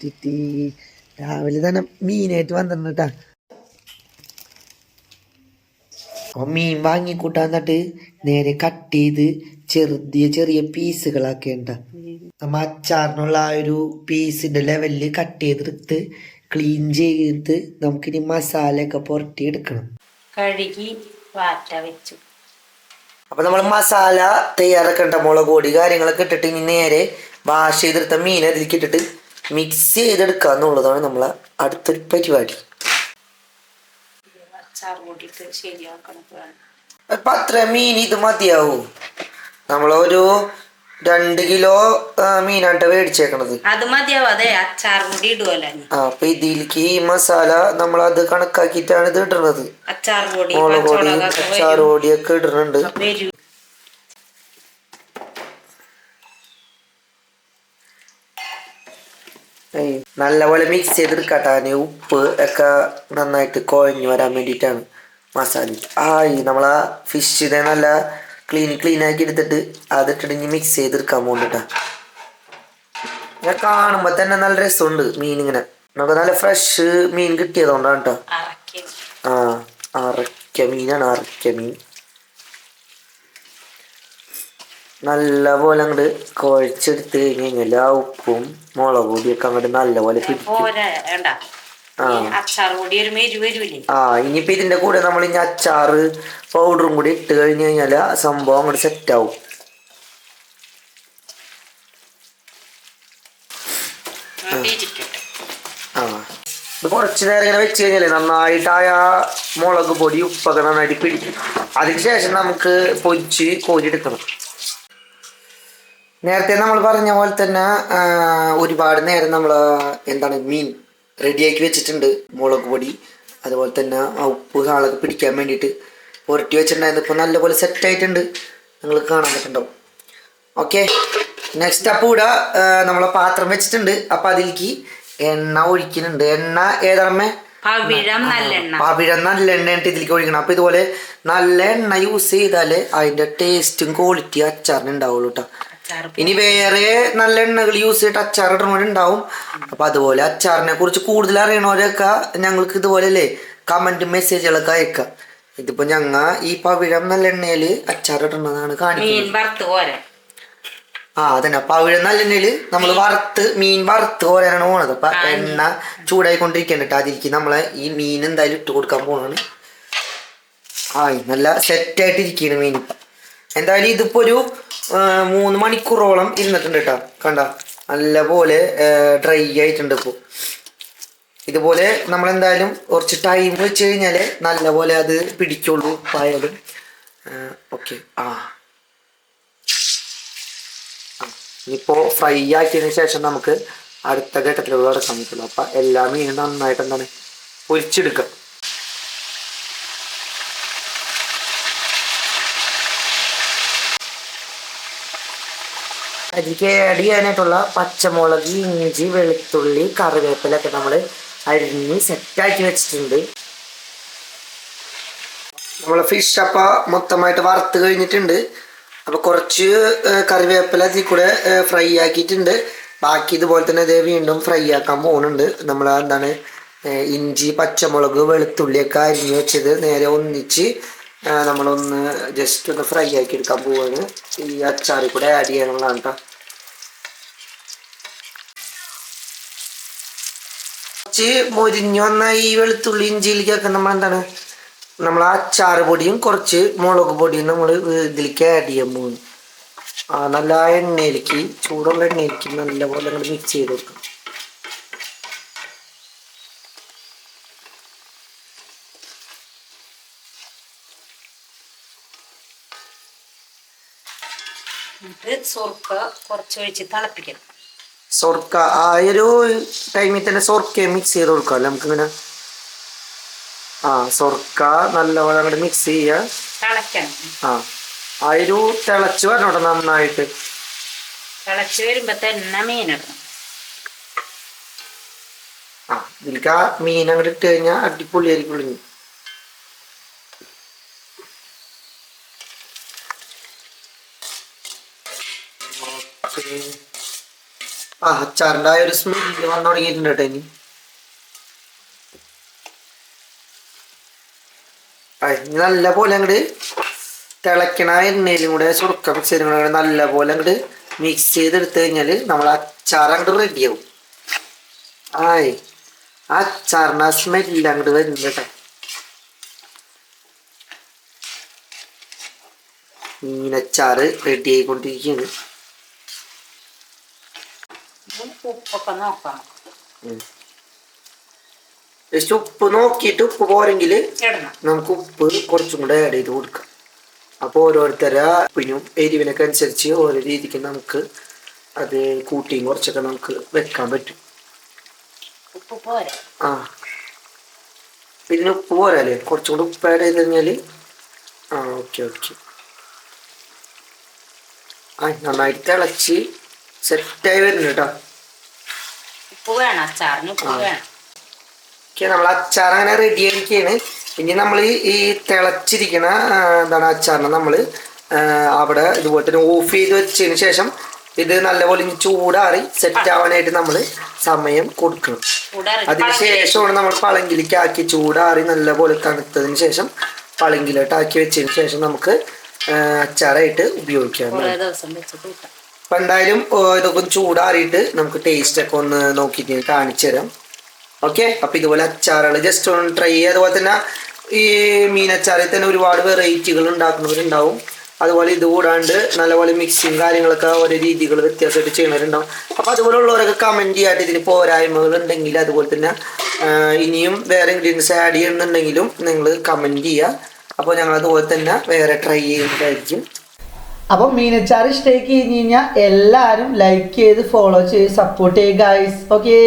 ടിറ്റി രാവിലെ തന്നെ മീനായിട്ട് വന്നിട്ടാ കേട്ടാ അപ്പൊ മീൻ വാങ്ങി കൂട്ടാൻ എന്നിട്ട് നേരെ കട്ട് ചെയ്ത് ചെറിയ ചെറിയ പീസുകളാക്കേണ്ട നമ്മ അച്ചാറിനുള്ള ആ ഒരു പീസിന്റെ ലെവലിൽ കട്ട് ചെയ്തെടുത്ത് ക്ലീൻ ചെയ്ത് നമുക്കിനി മസാലയൊക്കെ പുരട്ടി എടുക്കണം കഴുകി വാറ്റ വെച്ചു. അപ്പൊ നമ്മൾ മസാല തയ്യാറാക്കണ്ട മുളക് പൊടി കാര്യങ്ങളൊക്കെ ഇട്ടിട്ട് ഇനി നേരെ വാഷ് ചെയ്തെടുത്ത മീൻ അതിലേക്ക് ഇട്ടിട്ട് മിക്സ് ചെയ്തെടുക്കുക എന്നുള്ളതാണ് നമ്മളെ അടുത്തൊരു പരിപാടി. അപ്പൊ അത്ര മീൻ ഇത് മതിയാവൂ. നമ്മളൊരു രണ്ട് കിലോ മീനാട്ട മേടിച്ചേക്കണത്. അത് മതിയാവും അതെ അച്ചാർ കൂടി ഇടുവല്ലോ ആ അപ്പൊ ഇതിലേക്ക് ഈ മസാല നമ്മൾ അത് കണക്കാക്കിയിട്ടാണ് ഇത് ഇടുന്നത് മുളക് പൊടി അച്ചാർ പൊടിയൊക്കെ ഇടുന്നുണ്ട് നല്ലപോലെ മിക്സ് ചെയ്തെടുക്കട്ടാന് ഉപ്പ് ഒക്കെ നന്നായിട്ട് കുഴഞ്ഞു വരാൻ വേണ്ടിയിട്ടാണ് മസാല. ആ ഈ നമ്മളാ ഫിഷ് ഇതേ നല്ല ക്ലീൻ ക്ലീൻ ആക്കി എടുത്തിട്ട് അതിട്ടിടിഞ്ഞ് മിക്സ് ചെയ്തെടുക്കാൻ പോകുന്നുട്ടാ ഞാൻ കാണുമ്പോൾ തന്നെ നല്ല രസമുണ്ട് മീൻ ഇങ്ങനെ. നമുക്ക് നല്ല ഫ്രഷ് മീൻ കിട്ടിയതുകൊണ്ടാണ് കേട്ടോ ആ അറക്ക മീനാണ് അറക്ക മീൻ. നല്ല പോലെ അങ്ങോട്ട് കുഴച്ചെടുത്ത് കഴിഞ്ഞ് കഴിഞ്ഞാൽ ആ ഉപ്പും മുളക് പൊടിയൊക്കെ അങ്ങോട്ട് നല്ല പോലെ പിടിക്കും. ആ. ഇനിയിപ്പൊ ഇതിന്റെ കൂടെ നമ്മൾ ഇനി അച്ചാറ് പൗഡറും കൂടി ഇട്ട് കഴിഞ്ഞു കഴിഞ്ഞാൽ ആ സംഭവം അങ്ങോട്ട് സെറ്റ് ആവും. ആ ഇത് കുറച്ച് നേരം ഇങ്ങനെ വെച്ച് കഴിഞ്ഞാലേ നന്നായിട്ട് ആ മുളക് പൊടി ഉപ്പൊക്കെ നന്നായിട്ട് പിടിക്കും. അതിനുശേഷം നമുക്ക് പൊരിച്ച് കോരിയെടുക്കണം നേരത്തെ നമ്മൾ പറഞ്ഞ പോലെ തന്നെ ഒരുപാട് നേരം നമ്മൾ എന്താണ് മീൻ റെഡിയാക്കി വെച്ചിട്ടുണ്ട്. മുളക് പൊടി അതുപോലെ തന്നെ ഉപ്പ് സാളൊക്കെ പിടിക്കാൻ വേണ്ടിയിട്ട് പുരട്ടി വെച്ചിട്ടുണ്ടായിരുന്നു. ഇപ്പോൾ നല്ലപോലെ സെറ്റ് ആയിട്ടുണ്ട്. നിങ്ങൾ കാണാൻ പറ്റുന്നുണ്ടാവും. ഓക്കെ നെക്സ്റ്റ് അപ്പോൾ ഇവിടെ നമ്മളെ പാത്രം വെച്ചിട്ടുണ്ട്. അപ്പം അതിലേക്ക് എണ്ണ ഒഴിക്കുന്നുണ്ട്. എണ്ണ ഏതാണമ്മേ? പവിഴം നല്ലെണ്ണ എണ്ണയായിട്ട് ഇതിലേക്ക് ഒഴിക്കണം അപ്പൊ ഇതുപോലെ നല്ല എണ്ണ യൂസ് ചെയ്താലേ അതിന്റെ ടേസ്റ്റും ക്വാളിറ്റി അച്ചാറിന് ഉണ്ടാവുള്ളൂ കേട്ടോ. ഇനി വേറെ നല്ല എണ്ണകൾ യൂസ് ചെയ്തിട്ട് അച്ചാർ ഇടണവരുണ്ടാവും അപ്പൊ അതുപോലെ അച്ചാറിനെ കുറിച്ച് കൂടുതൽ അറിയണവരൊക്കെ ഞങ്ങൾക്ക് ഇതുപോലെ അല്ലേ കമന്റ് മെസ്സേജുകളൊക്കെ അയക്കാം. ഇതിപ്പോ ഞങ്ങ ഈ പവിഴം നല്ല എണ്ണയിൽ അച്ചാർ ഇടണതാണ് കാണിക്കുന്നത്. ആ അതന്നെ. പവിഴം നല്ല എണ്ണയിൽ നമ്മൾ വറുത്ത് മീൻ വറുത്ത് പോരാനാണ് പോണത്. അപ്പൊ എണ്ണ ചൂടായി ചൂടായിക്കൊണ്ടിരിക്കണ്ടിട്ട് അതിലേക്ക് നമ്മളെ ഈ മീൻ എന്തായാലും ഇട്ട് കൊടുക്കാൻ പോണാണ്. ആയി നല്ല സെറ്റ് ഇരിക്കുകയാണ് മീൻ. എന്തായാലും ഇതിപ്പോ ഒരു മൂന്ന് മണിക്കൂറോളം ഇരുന്നിട്ടുണ്ട് കേട്ടോ കണ്ട? നല്ലപോലെ ഡ്രൈ ആയിട്ടുണ്ട് ഇപ്പോൾ ഇതുപോലെ നമ്മളെന്തായാലും കുറച്ച് ടൈം വെച്ച് കഴിഞ്ഞാൽ നല്ലപോലെ അത് പിടിച്ചോളൂ പായാലും. ഓക്കെ ആ. ഇനിയിപ്പോൾ ഫ്രൈ ആക്കിയതിന് ശേഷം നമുക്ക് അടുത്ത ഘട്ടത്തിലൂടെ കടക്കാൻ പറ്റുള്ളൂ. അപ്പം എല്ലാ മീനും നന്നായിട്ട് എന്താണ് പൊരിച്ചെടുക്കാം. അതിലേക്ക് ആഡ് ചെയ്യാനായിട്ടുള്ള പച്ചമുളക് ഇഞ്ചി വെളുത്തുള്ളി കറിവേപ്പിലൊക്കെ നമ്മൾ അരിഞ്ഞ് സെറ്റാക്കി വെച്ചിട്ടുണ്ട്. നമ്മളെ ഫിഷ് അപ്പ മൊത്തമായിട്ട് വറുത്ത് കഴിഞ്ഞിട്ടുണ്ട്. അപ്പൊ കുറച്ച് കറിവേപ്പില അതിൽ കൂടെ ഫ്രൈ ആക്കിയിട്ടുണ്ട്. ബാക്കി ഇതുപോലെ തന്നെ ഇതേ വീണ്ടും ഫ്രൈ ആക്കാൻ പോകുന്നുണ്ട് നമ്മൾ എന്താണ് ഇഞ്ചി പച്ചമുളക് വെളുത്തുള്ളിയൊക്കെ അരിഞ്ഞ് വെച്ചത് നേരെ ഒന്നിച്ച് നമ്മളൊന്ന് ജസ്റ്റ് ഒന്ന് ഫ്രൈ ആക്കി എടുക്കാൻ പോവാണ്. ഈ അച്ചാറിൽ കൂടെ ആഡ് ചെയ്യാനുള്ളതാണ് കേട്ടോ കുറച്ച് മൊരിഞ്ഞു വന്ന ഈ വെളുത്തുള്ളി ഇഞ്ചിയിലേക്കൊക്കെ നമ്മൾ എന്താണ് നമ്മൾ ആ അച്ചാറ് പൊടിയും കുറച്ച് മുളക് പൊടിയും നമ്മൾ ഇതിലേക്ക് ആഡ് ചെയ്യാൻ പോകുന്നു ആ നല്ല എണ്ണയിലേക്ക് ചൂടുള്ള എണ്ണയിലേക്ക് നല്ലപോലെ അങ്ങോട്ട് മിക്സ് ചെയ്ത് കൊടുക്കണം. എന്നിട്ട് സുർക്ക കുറച്ച് ഒഴിച്ച് തിളപ്പിക്കണം. സൊർക്ക ആ ഒരു ടൈമിൽ തന്നെ സോർക്ക മിക്സ് ചെയ്ത് കൊടുക്കാം നമുക്കിങ്ങനെ. ആ സോർക്ക നല്ലപോലെ അങ്ങോട്ട് മിക്സ് ചെയ്യുക ആ ആ ഒരു തിളച്ച് വരണോട്ടെ നന്നായിട്ട്. തിളച്ച് വരുമ്പോ തന്നെ മീനിടണം ആ ഇതിലേക്ക് ആ മീൻ അങ്ങോട്ട് ഇട്ട് കഴിഞ്ഞാൽ അടിപൊളിയായിരിക്കും ആ അച്ചാറിന്റെ ഒരു സ്മെല്ല് വന്നു തുടങ്ങിയിട്ടുണ്ട് ഇനി. നല്ല പോലെ അങ്ങോട്ട് തിളക്കണ എണ്ണയിലും കൂടെ സുറുക്ക മിക്സ് ചെയ്തും നല്ല പോലെ അങ്ങോട്ട് മിക്സ് ചെയ്തെടുത്ത് കഴിഞ്ഞാൽ നമ്മൾ അച്ചാർ അങ്ങോട്ട് റെഡിയാവും ആയി ആ അച്ചാറിന് ആ സ്മെല്ല് അങ്ങോട്ട് വരുന്നുണ്ട് കേട്ടോ. മീനച്ചാറ് റെഡി ആയിക്കൊണ്ടിരിക്കുകയാണ്. ഉപ്പൊക്കെ നോക്കാം ജസ്റ്റ് ഉപ്പ് നോക്കിയിട്ട് ഉപ്പ് പോരെങ്കിൽ നമുക്ക് ഉപ്പ് കുറച്ചും കൂടെ ആഡ് ചെയ്ത് കൊടുക്കാം. അപ്പോൾ ഓരോരുത്തരെ ഉപ്പിനും എരിവിനൊക്കെ അനുസരിച്ച് ഓരോ രീതിക്ക് നമുക്ക് അത് കൂട്ടിയും കുറച്ചൊക്കെ നമുക്ക് വെക്കാൻ പറ്റും. ഉപ്പ് പോരെ. ആ. പിന്നെ ഉപ്പ് പോരല്ലേ? കുറച്ചും കൂടെ ഉപ്പ് ആഡ് ചെയ്ത് കഴിഞ്ഞാൽ ആ ഓക്കെ ഓക്കെ ആ നന്നായിട്ട് തിളച്ച് സെറ്റായി വരുന്നു കേട്ടോ. ഉപ്പ് വേണം അച്ചാറിന് ഉപ്പ് വേണം. നമ്മൾ അച്ചാർ അങ്ങനെ റെഡി ആയിരിക്കുകയാണ് ഇനി നമ്മൾ ഈ തിളച്ചിരിക്കുന്ന എന്താണ് അച്ചാറിനെ നമ്മൾ അവിടെ ഇതുപോലെ തന്നെ ഓഫ് ചെയ്ത് വെച്ചതിന് ശേഷം ഇത് നല്ലപോലെ ഇനി ചൂടാറി സെറ്റ് ആവാനായിട്ട് നമ്മൾ സമയം കൊടുക്കണം. അതിനുശേഷമാണ് നമ്മൾ പളങ്കിലേക്ക് ആക്കി ചൂടാറി നല്ലപോലെ തണുത്തതിന് ശേഷം പളങ്കിലോട്ട് ആക്കി വെച്ചതിന് ശേഷം നമുക്ക് അച്ചാറായിട്ട് ഉപയോഗിക്കാം ദിവസം വെച്ച് കൂട്ടാം അപ്പൊ എന്തായാലും ഇതൊക്കെ ഒന്ന് ചൂടാറിയിട്ട് നമുക്ക് ടേസ്റ്റ് ഒക്കെ ഒന്ന് നോക്കിയിട്ട് കാണിച്ചു തരാം. ഓക്കെ അപ്പൊ ഇതുപോലെ അച്ചാറുകൾ ജസ്റ്റ് ഒന്ന് ട്രൈ ചെയ്യുക. അതുപോലെ തന്നെ ഈ മീനച്ചാറിൽ തന്നെ ഒരുപാട് വെറൈറ്റികൾ ഉണ്ടാക്കുന്നവരുണ്ടാവും. അതുപോലെ ഇത് കൂടാണ്ട് നല്ലപോലെ മിക്സിങ് കാര്യങ്ങളൊക്കെ ഓരോ രീതികൾ വ്യത്യാസമായിട്ട് ചെയ്യുന്നവരുണ്ടാവും. അപ്പൊ അതുപോലുള്ളവരൊക്കെ കമന്റ് ചെയ്യാട്ട് ഇതിന് പോരായ്മകൾ ഉണ്ടെങ്കിൽ അതുപോലെ തന്നെ ഇനിയും വേറെ ഇൻഗ്രീഡിയൻസ് ആഡ് ചെയ്യുന്നുണ്ടെങ്കിലും നിങ്ങൾ കമന്റ് ചെയ്യുക. അപ്പോൾ ഞങ്ങൾ അതുപോലെ തന്നെ വേറെ ട്രൈ ചെയ്യുന്നതായിരിക്കും. അപ്പം മീനച്ചാർ ഇഷ്ടേക്ക് കഴിഞ്ഞ് കഴിഞ്ഞാൽ എല്ലാവരും ലൈക്ക് ചെയ്ത് ഫോളോ ചെയ്ത് സപ്പോർട്ട് ചെയ്യുക ഗൈസ് ഓക്കേ